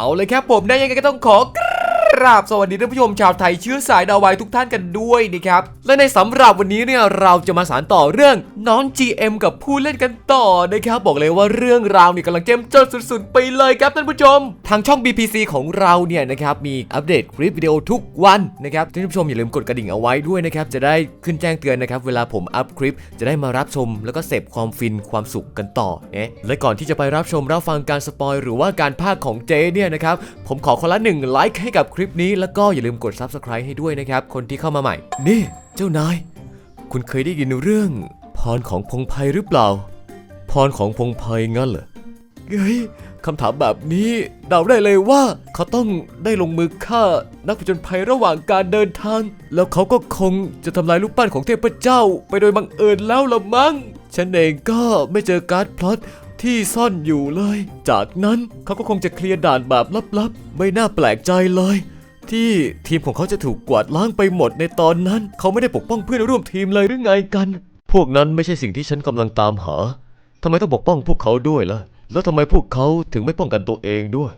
เอาเลยครับผมได้ยังไงก็ต้องขอก ราบสวัสดีท่านผู้ชมชาวไทยเชื้อสายดาวไวทุกท่านกันด้วยนะครับ และในสำหรับวันนี้เนี่ยเราจะมาสานต่อเรื่องน้อง GM กับผู้เล่นกันต่อนะครับบอกเลยว่าเรื่องราวเนี่ยกำลังเจ้มจนสุดๆ ไปเลยครับท่านผู้ชม ทางช่อง BPC ของเราเนี่ยนะครับมีอัปเดตคลิปวิดีโอทุกวันนะครับท่านผู้ชมอย่าลืมกดกระดิ่งเอาไว้ด้วยนะครับจะได้ขึ้นแจ้งเตือนนะครับเวลาผมอัพคลิปจะได้มารับชม แล้วก็เสพความฟินความสุขกันต่อเอ๊ะและก่อนที่จะไปรับชมรับฟังการสปอยหรือว่าการพากของเจเนี่ยนะครับผมขอคนละหนึ่งไลค์ให้กับลิปนี้แล้วก็อย่าลืมกด Subscribe ให้ด้วยนะครับ คนที่เข้ามาใหม่ นี่เจ้านาย คุณเคยได้ยินเรื่องพรของพงไพหรือเปล่า พรของพงไพงั้นเหรอเฮ้ยคำถามแบบนี้เดาได้เลยว่าเขาต้องได้ลงมือฆ่านักผจญภัยระหว่างการเดินทาง แล้วเขาก็คงจะทำลายรูปปั้นของเทพเจ้า ไปโดยบังเอิญแล้วละมั้งฉันเองก็ไม่เจอการ์ดพลอต ที่ซ่อนอยู่เลย จากนั้นเขาก็คงจะเคลียร์ด่านแบบลับๆ ไม่น่าแปลกใจเลย ที่ทีมของเขาจะถูกกวาดล้างไปหมดในตอนนั้น เขาไม่ได้ปกป้องเพื่อนร่วมทีมเลยหรือไงกัน พวกนั้นไม่ใช่สิ่งที่ฉันกำลังตามหาทำไมต้องปกป้องพวกเขาด้วยล่ะ แล้วทำไมพวกเขาถึงไม่ป้องกันตัวเองด้วย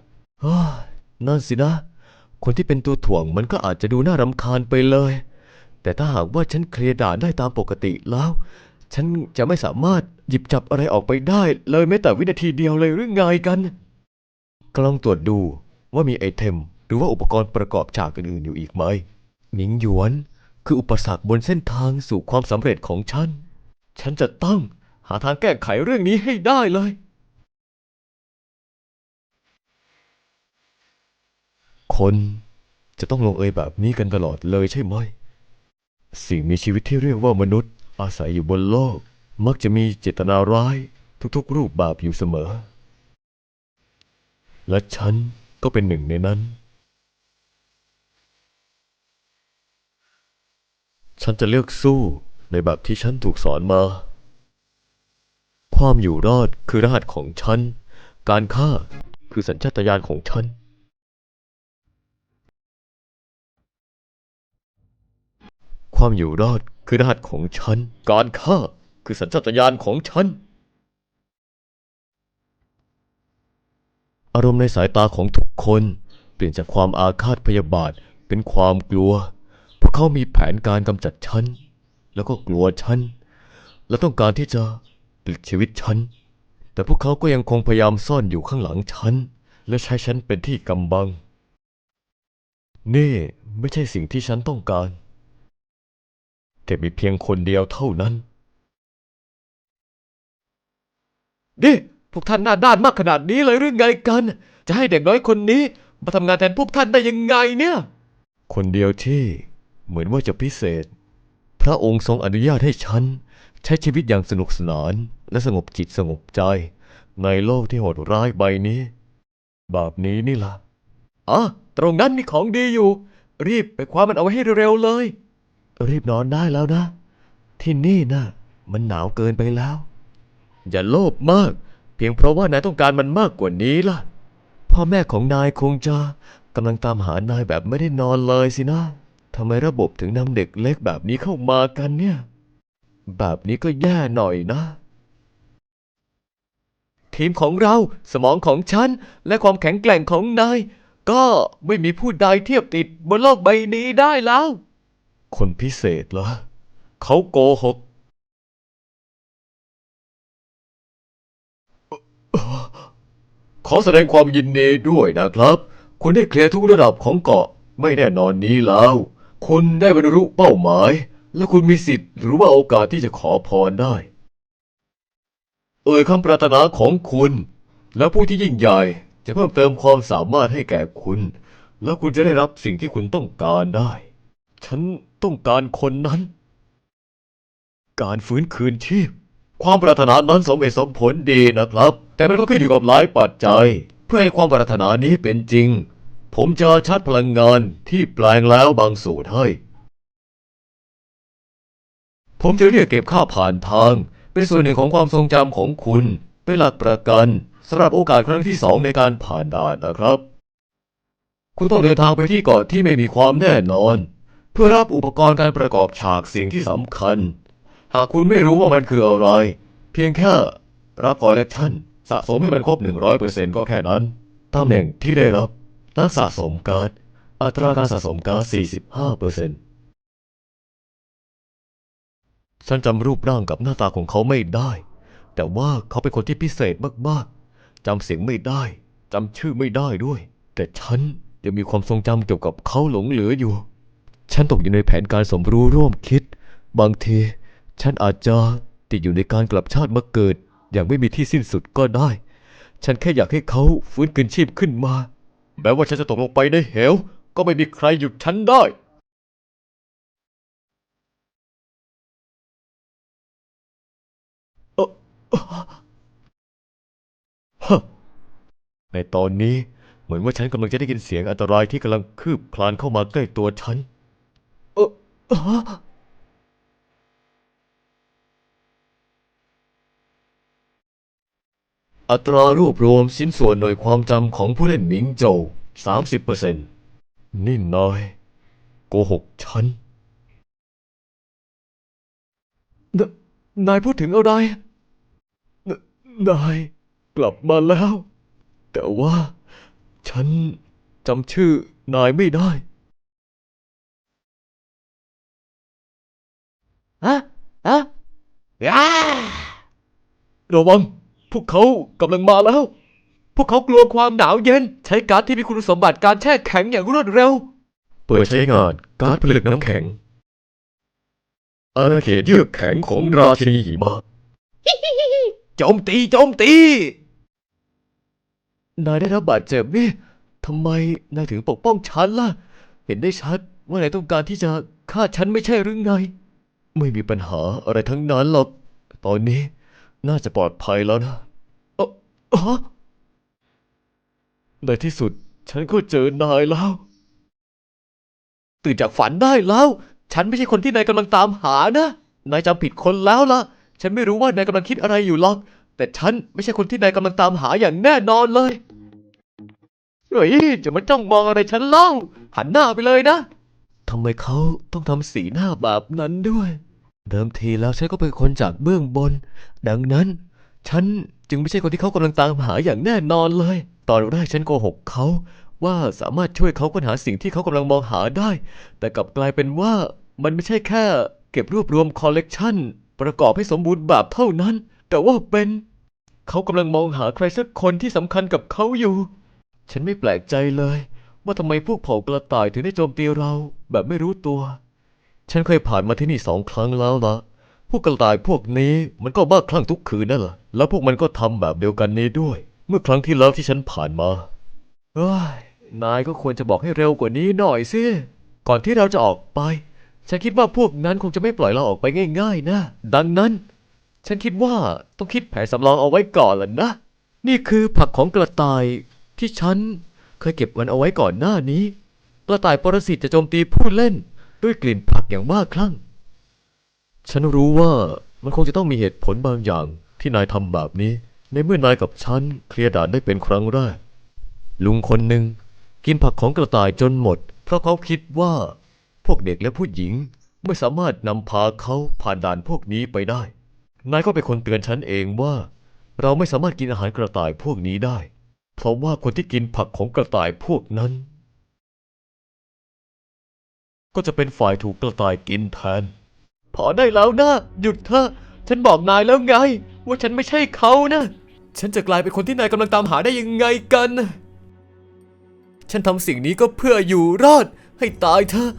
นั่นสินะ คนที่เป็นตัวถ่วงมันก็อาจจะดูน่ารำคาญไปเลย แต่ถ้าหากว่าฉันเคลียร์ด่านได้ตามปกติแล้ว ฉันจะไม่สามารถหยิบจับอะไรออกไปได้เลยแม้แต่วินาทีเดียวเลยหรือไงกันกำลังตรวจดูว่ามีไอเทม หรือว่าอุปกรณ์ประกอบฉากอื่นๆอยู่อีกไหมหมิงหยวนคืออุปสรรคบนเส้นทางสู่ความสำเร็จของฉัน ฉันจะต้องหาทางแก้ไขเรื่องนี้ให้ได้เลย คนจะต้องลงเอยแบบนี้กันตลอดเลยใช่ไหม สิ่งมีชีวิตที่เรียกว่ามนุษย์ อาศัยอยู่บนโลก มักจะมีเจตนาร้ายทุกๆ รูปแบบอยู่เสมอ และฉันก็เป็นหนึ่งในนั้น ฉันจะเลือกสู้ในแบบที่ฉันถูกสอนมา ความอยู่รอดคือรหัสของฉัน การฆ่าคือสัญชาตญาณของฉันความอยู่รอด คือรหัสของฉัน การฆ่า คือสัญชาตญาณของฉัน อารมณ์ในสายตาของทุกคน เปลี่ยนจากความอาฆาตพยาบาทเป็นความกลัว พวกเขามีแผนการกำจัดฉัน แล้วก็กลัวฉัน และต้องการที่จะปลิดชีวิตฉัน แต่พวกเขาก็ยังคงพยายามซ่อนอยู่ข้างหลังฉัน และใช้ฉันเป็นที่กำบัง นี่ไม่ใช่สิ่งที่ฉันต้องการ แต่มีเพียงคนเดียวเท่านั้น นี่ พวกท่านหน้าด้านมากขนาดนี้เลยหรือไงกัน จะให้เด็กน้อยคนนี้มาทำงานแทนพวกท่านได้ยังไงเนี่ย คนเดียวที่เหมือนว่าจะพิเศษ พระองค์ทรงอนุญาตให้ฉัน ใช้ชีวิตอย่างสนุกสนาน และสงบจิตสงบใจ ในโลกที่โหดร้ายใบนี้ แบบนี้นี่ล่ะอ๋อตรงนั้นมีของดีอยู่ รีบไปคว้ามันเอาไว้ให้เร็วๆเลย รีบนอนได้แล้วนะ ที่นี่นะมันหนาวเกินไปแล้ว อย่าโลภมาก เพียงเพราะว่านายต้องการมันมากกว่านี้ล่ะ พ่อแม่ของนายคงจะกำลังตามหานายแบบไม่ได้นอนเลยสินะทำไมระบบถึงนำเด็กเล็กแบบนี้เข้ามากันเนี่ย แบบนี้ก็แย่หน่อยนะ ทีมของเราสมองของฉัน และความแข็งแกร่งของนาย ก็ไม่มีผู้ใดเทียบติดบนโลกใบนี้ได้แล้ว คนพิเศษเหรอ เขาโกหก ขอแสดงความยินดีด้วยนะครับ คุณได้เคลียร์ทุกระดับของเกาะไม่แน่นอนนี้แล้ว คุณได้บรรลุเป้าหมาย และคุณมีสิทธิ์หรือว่าโอกาสที่จะขอพรได้ เอ่ยคำปรารถนาของคุณ และผู้ที่ยิ่งใหญ่จะเพิ่มเติมความสามารถให้แก่คุณ แล้วคุณจะได้รับสิ่งที่คุณต้องการได้ ฉัน ต้องการคนนั้น การฟื้นคืนชีพ ความปรารถนานั้นสมเหตุสมผลดีนะครับ แต่มันก็ขึ้นอยู่กับหลายปัจจัย เพื่อให้ความปรารถนานี้เป็นจริง ผมจะชาร์จพลังงานที่แปลงแล้วบางสูตรให้ ผมจะเรียกเก็บค่าผ่านทาง เป็นส่วนหนึ่งของความทรงจำของคุณ เป็นหลักประกันสำหรับโอกาสครั้งที่สองในการผ่านด่านนะครับ คุณต้องเดินทางไปที่เกาะที่ไม่มีความแน่นอน พื่อรับอุปกรณ์การประกอบฉากสิ่งที่สำคัญ หากคุณไม่รู้ว่ามันคืออะไร เพียงแค่รับคอลเลกชันสะสมให้มันครบ 100%ก็แค่นั้นตำแหน่งที่ได้รับนักสะสมการ์ดอัตราการสะสมการ์ด45%ฉันจำรูปร่างกับหน้าตาของเขาไม่ได้ แต่ว่าเขาเป็นคนที่พิเศษมากๆ จำเสียงไม่ได้ จำชื่อไม่ได้ด้วย แต่ฉันยังมีความทรงจำเกี่ยวกับเขาหลงเหลืออยู่ ฉันตกอยู่ในแผนการสมรู้ร่วมคิด บางที ฉันอาจจะติดอยู่ในการกลับชาติมาเกิด อย่างไม่มีที่สิ้นสุดก็ได้ ฉันแค่อยากให้เขาฟื้นคืนชีพขึ้นมา แม้ว่าฉันจะตกลงไปในเหว ก็ไม่มีใครหยุดฉันได้ ในตอนนี้เหมือนว่าฉันกำลังจะได้ยินเสียงอันตรายที่กำลังคืบคลานเข้ามาใกล้ตัวฉัน เอออัตรารวบรวมชิ้นส่วนหน่วยความจำของผู้เล่นหมิงโจว30%นี่นายโกหกฉันนนายพูดถึงอะไรนนายกลับมาแล้ว แต่ว่าฉันจำชื่อนายไม่ได้ ฮะฮะอ้าระวัง พวกเขากำลังมาแล้ว พวกเขากลัวความหนาวเย็น ใช้การ์ดที่มีคุณสมบัติการแช่แข็งอย่างรวดเร็ว เปิดใช้งานการ์ดผลึกน้ำแข็ง อาณาเขตเยือกแข็งของราชินีหิมะโจมตีโจมตี นายได้รับบาดเจ็บนี่ทำไมนายถึงปกป้องฉันล่ะ เห็นได้ชัดว่านายต้องการที่จะฆ่าฉันไม่ใช่หรือไง ไม่มีปัญหาอะไรทั้งนั้นหรอก ตอนนี้น่าจะปลอดภัยแล้วนะเอ๋ออ๋อในที่สุดฉันก็เจอนายแล้ว ตื่นจากฝันได้แล้ว ฉันไม่ใช่คนที่นายกำลังตามหานะ นายจำผิดคนแล้วล่ะ ฉันไม่รู้ว่านายกำลังคิดอะไรอยู่หรอก แต่ฉันไม่ใช่คนที่นายกำลังตามหาอย่างแน่นอนเลย เฮ้ยจะมาจ้องมองอะไรฉันเล่า หันหน้าไปเลยนะ ทำไมเขาต้องทำสีหน้าแบบนั้นด้วย เดิมทีแล้วฉันก็เป็นคนจากเบื้องบน ดังนั้น ฉันจึงไม่ใช่คนที่เขากำลังตามหาอย่างแน่นอนเลย ตอนแรกฉันโกหกเขาว่าสามารถช่วยเขาค้นหาสิ่งที่เขากำลังมองหาได้ แต่กลับกลายเป็นว่ามันไม่ใช่แค่ เก็บรวบรวมคอลเลกชันประกอบให้สมบูรณ์แบบเท่านั้น แต่ว่าเป็น เขากำลังมองหาใครสักคนที่สำคัญกับเขาอยู่ ฉันไม่แปลกใจเลย ว่าทำไมพวกเผ่ากระต่ายถึงได้โจมตีเราแบบไม่รู้ตัว ฉันเคยผ่านมาที่นี่สองครั้งแล้วละพวกกระต่ายพวกนี้มันก็บ้าคลั่งทุกคืนนั่นแหละแล้วพวกมันก็ทำแบบเดียวกันนี้ด้วย เมื่อครั้งที่แล้วที่ฉันผ่านมาเอ้ยนายก็ควรจะบอกให้เร็วกว่านี้หน่อยสิก่อนที่เราจะออกไป ฉันคิดว่าพวกนั้นคงจะไม่ปล่อยเราออกไปง่าย ๆ นะ ดังนั้น ฉันคิดว่าต้องคิดแผนสำรองเอาไว้ก่อนล่ะนะ นี่คือผักของกระต่ายที่ฉัน เคยเก็บมันเอาไว้ก่อนหน้านี้ กระต่ายปรสิตจะโจมตีผู้เล่นด้วยกลิ่นผักอย่างบ้าคลั่ง ฉันรู้ว่ามันคงจะต้องมีเหตุผลบางอย่างที่นายทำแบบนี้ ในเมื่อนายกับฉันเคลียร์ด่านได้เป็นครั้งแรก ลุงคนหนึ่งกินผักของกระต่ายจนหมด เพราะเขาคิดว่าพวกเด็กและผู้หญิงไม่สามารถนำพาเขาผ่านด่านพวกนี้ไปได้ นายก็เป็นคนเตือนฉันเองว่า เราไม่สามารถกินอาหารกระต่ายพวกนี้ได้ เพราะว่าคนที่กินผักของกระต่ายพวกนั้น ก็จะเป็นฝ่ายถูกกระต่ายกินแทน พอได้แล้วนะ หยุดเถอะ ฉันบอกนายแล้วไง ว่าฉันไม่ใช่เขานะ ฉันจะกลายเป็นคนที่นายกำลังตามหาได้ยังไงกัน ฉันทำสิ่งนี้ก็เพื่ออยู่รอด ให้ตายเถอะ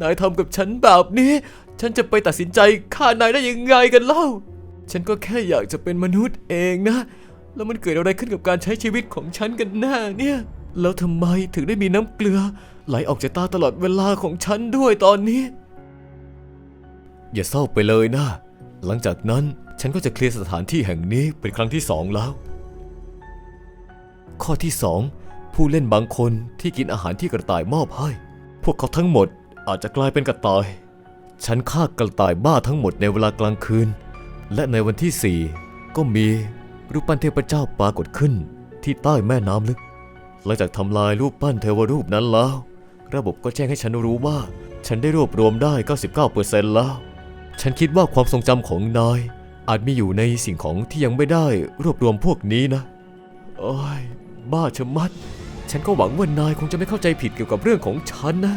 นายทำกับฉันแบบนี้ ฉันจะไปตัดสินใจฆ่านายได้ยังไงกันเล่า ฉันก็แค่อยากจะเป็นมนุษย์เองนะ แล้วมันเกิดอะไรขึ้นกับการใช้ชีวิตของฉันกันแน่เนี่ย แล้วทำไมถึงได้มีน้ำเกลือ ไหลออกจากตาตลอดเวลาของฉันด้วยตอนนี้ อย่าเศร้าไปเลยนะ หลังจากนั้นฉันก็จะเคลียร์สถานที่แห่งนี้เป็นครั้งที่สองแล้ว ข้อที่สองผู้เล่นบางคนที่กินอาหารที่กระต่ายมอบให้ พวกเขาทั้งหมดอาจจะกลายเป็นกระต่าย ฉันฆ่ากระต่ายบ้าทั้งหมดในเวลากลางคืน และในวันที่สี่ก็มี รูปปั้นเทพเจ้าปรากฏขึ้นที่ใต้แม่น้ำลึก หลังจากทำลายรูปปั้นเทวรูปนั้นแล้ว ระบบก็แจ้งให้ฉันรู้ว่า ฉันได้รวบรวมได้ 99%แล้ว ฉันคิดว่าความทรงจำของนาย อาจมีอยู่ในสิ่งของที่ยังไม่ได้รวบรวมพวกนี้นะโอ้ยบ้าชะมัด ฉันก็หวังว่านายคงจะไม่เข้าใจผิดเกี่ยวกับเรื่องของฉันนะ